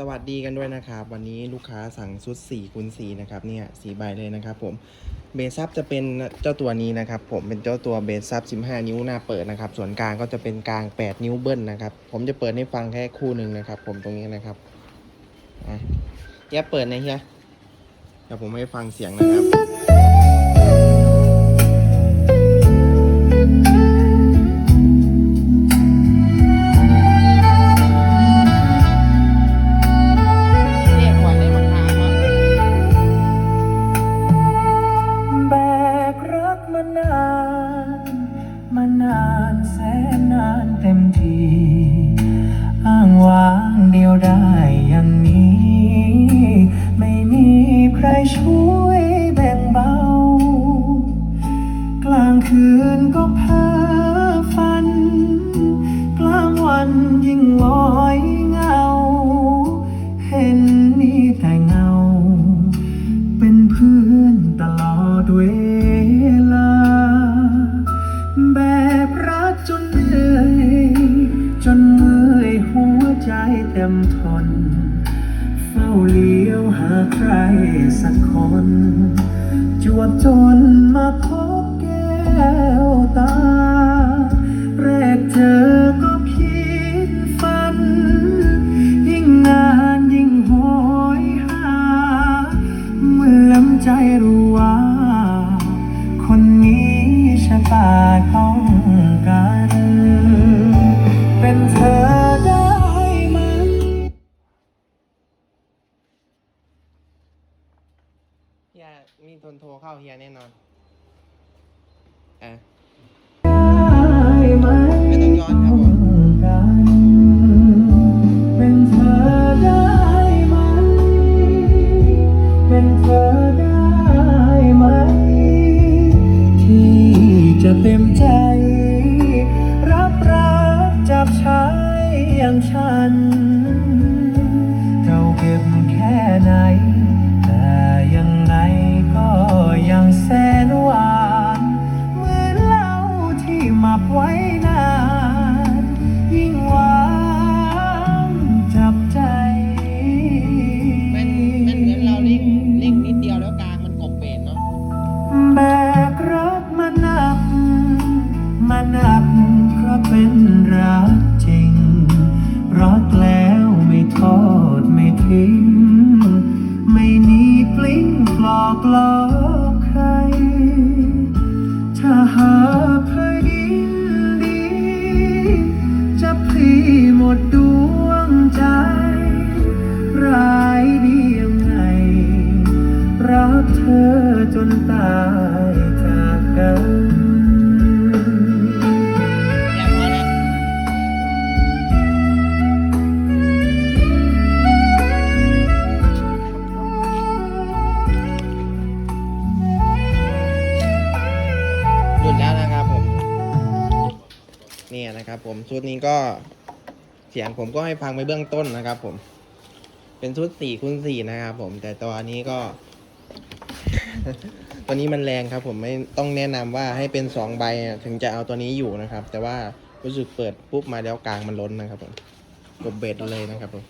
สวัสดีกันด้วยนะครับ วันนี้ลูกค้าสั่งชุด4คูณ4นะครับเนี่ยสีใบเลยนะครับผมเบสซับจะเป็นเจ้าตัวนี้นะครับ ผมเป็นเจ้าตัวเบสซับ15 นิ้วหน้าเปิดนะครับ ส่วนกลางก็จะเป็นกลาง 8 นิ้วเบิ้ลนะครับ ผมจะเปิดให้ฟังแค่คู่หนึ่งนะครับ ผมตรงนี้นะครับอะแยเปิดนะเฮียเดี๋ยวผมให้ฟังเสียงนะครับ วันยิ่งลอยเงา เห็นนี่แต่เงา เป็นเพื่อนตลอดเวลา แบบรักจนเหนื่อยจนเมื่อยหัวใจเต็มทน เฝ้าเลี้ยวหาใครสักคน จวบจนมาพบแก้วตา ฮียมีทนโทรเข้าเฮียแน่นอนเอะไม่ต้องย้อนครับผมเป็น เป็นรักจริง รักแล้วไม่ทอดไม่ทิ้ง ไม่หนีปลิ้งปลอกลอกใคร ถ้าหาเคยยินดี จะพลีหมดดวงใจ ร้ายดียังไง รักเธอจนตายจากกัน เนี่ยนะครับ ผมชุดนี้ก็เสียงผมก็ให้ฟังไปเบื้องต้นนะครับ ผม เป็นชุดสี่คูณสี่นะครับ ผม แต่ตัวนี้ก็ ตัวนี้มันแรงครับ ผมไม่ต้องแนะนำว่าให้เป็นสองใบถึงจะเอาตัวนี้อยู่นะครับ แต่ว่ารู้สึกเปิดปุ๊บมาแล้วกลางมันล้นนะครับ ผมกดเบ็ดเลยนะครับผม